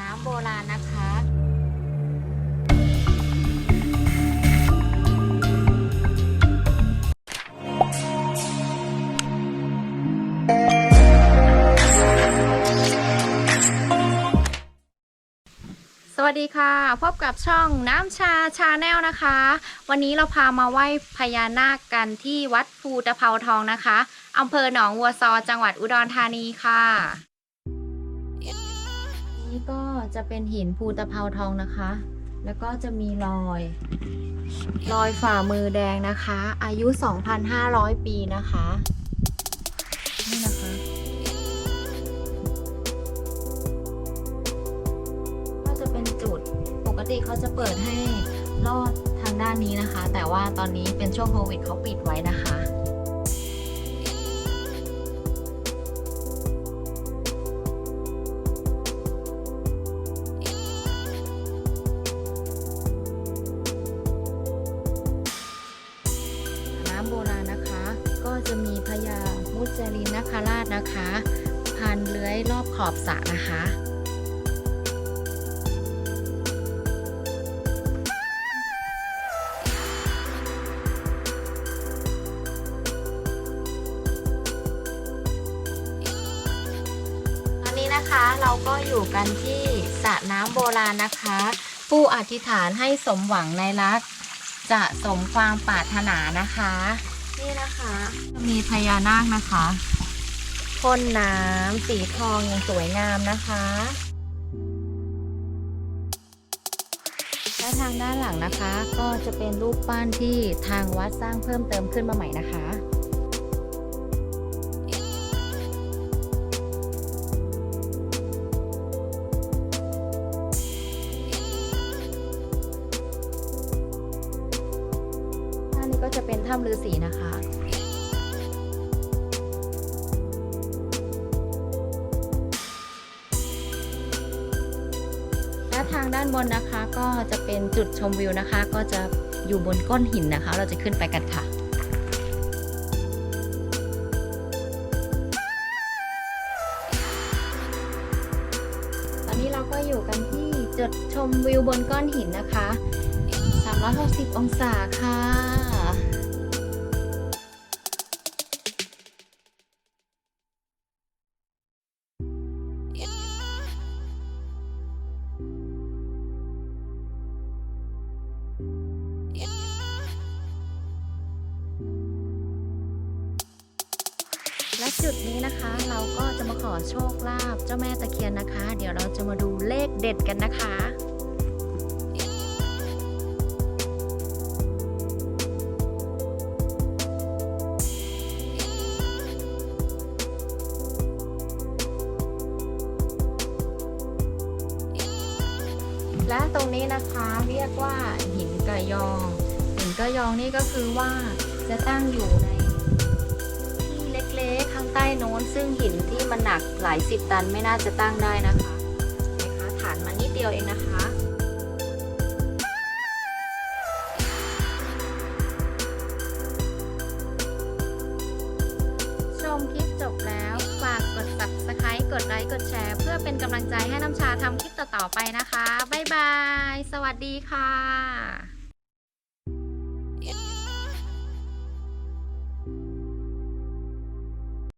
น้ำโบราณนะคะสวัสดีค่ะ พบกับช่องน้ำชาชาแนลนะคะ วันนี้เราพามาไหว้พญานาคกันที่วัดภูตะเภาทองนะคะอำเภอหนองวัวซอจังหวัดอุดรธานีค่ะ นี่ก็จะเป็นหินภูตะเภาทองนะคะ แล้วก็จะมีรอย รอยฝ่ามือแดงนะคะ อายุ 2,500 ปีนะคะ นี่นะคะก็จะเป็นจุดปกติเขาจะเปิดให้ลอดทางด้านนี้นะคะ แต่ว่าตอนนี้เป็นช่วงโควิดเขาปิดไว้นะคะ ราณนะคะ ก็จะมีพญามุจลินนคราชนะคะ พันเลื้อยรอบขอบสระนะคะตอนนี้นะคะเราก็อยู่กันที่สระน้ำโบราณนะคะ ผู้อธิษฐานให้สมหวังในรัก จะสมความปรารถนานะคะ นี่นะคะมีพญานาคนะคะพ่นน้ำสีทองอย่างสวยงามนะคะและทางด้านหลังนะคะก็จะเป็นรูปปั้นที่ทางวัดสร้างเพิ่มเติมขึ้นมาใหม่นะคะ นนี้ก็จะเป็นถ้ำฤาษีนะคะและทางด้านบนนะคะก็จะเป็นจุดชมวิวนะคะ ก็จะอยู่บนก้อนหินนะคะ เราจะขึ้นไปกันค่ะตอนนี้เราก็อยู่กันที่จุดชมวิวบนก้อนหินนะคะ 360 องศาค่ะ จุดนี้นะคะเราก็จะมาขอโชคลาภเจ้าแม่ตะเคียนนะคะ เดี๋ยวเราจะมาดูเลขเด็ดกันนะคะและตรงนี้นะคะเรียกว่าหินกระยอง หินกระยองนี่ก็คือว่าจะตั้งอยู่ใน เล็กๆ ข้างใต้โน้น ซึ่งหินที่มันหนักหลายสิบตันไม่น่าจะตั้งได้นะคะนะคะฐานมันนิดเดียวเองนะคะชมคลิปจบแล้วฝากกด subscribe กดไลค์กดแชร์ เพื่อเป็นกำลังใจให้น้ำชาทำคลิปต่อๆไปนะคะ บ๊ายบาย สวัสดีค่ะ